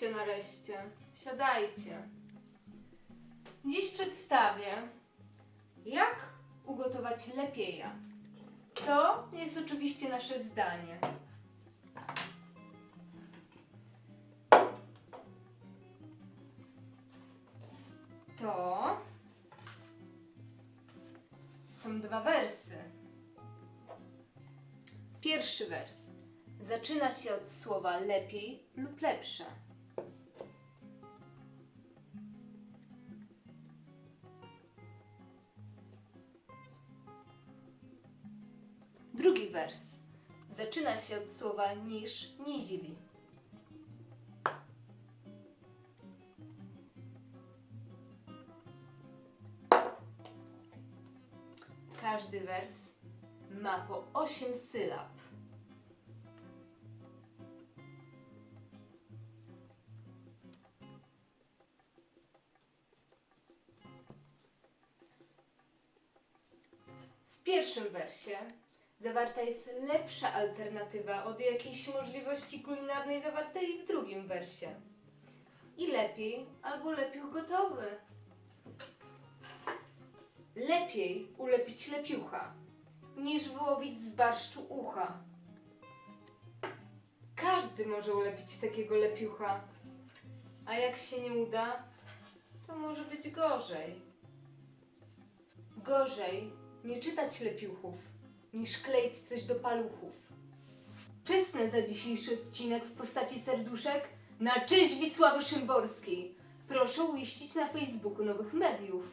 Jesteście nareszcie. Siadajcie. Dziś przedstawię, jak ugotować lepiej. To jest oczywiście nasze zdanie. To są dwa wersy. Pierwszy wers zaczyna się od słowa lepiej lub lepsze. Drugi wers zaczyna się od słowa niż, nizili. Każdy wers ma po 8 sylab. W pierwszym wersie zawarta jest lepsza alternatywa od jakiejś możliwości kulinarnej zawartej w drugim wersie. I lepiej albo lepiej gotowy. Lepiej ulepić lepiucha, niż wyłowić z barszczu ucha. Każdy może ulepić takiego lepiucha, a jak się nie uda, to może być gorzej. Gorzej nie czytać lepiuchów, niż kleić coś do paluchów. Czesne za dzisiejszy odcinek w postaci serduszek na cześć Wisławy Szymborskiej. Proszę uiścić na Facebooku nowych mediów.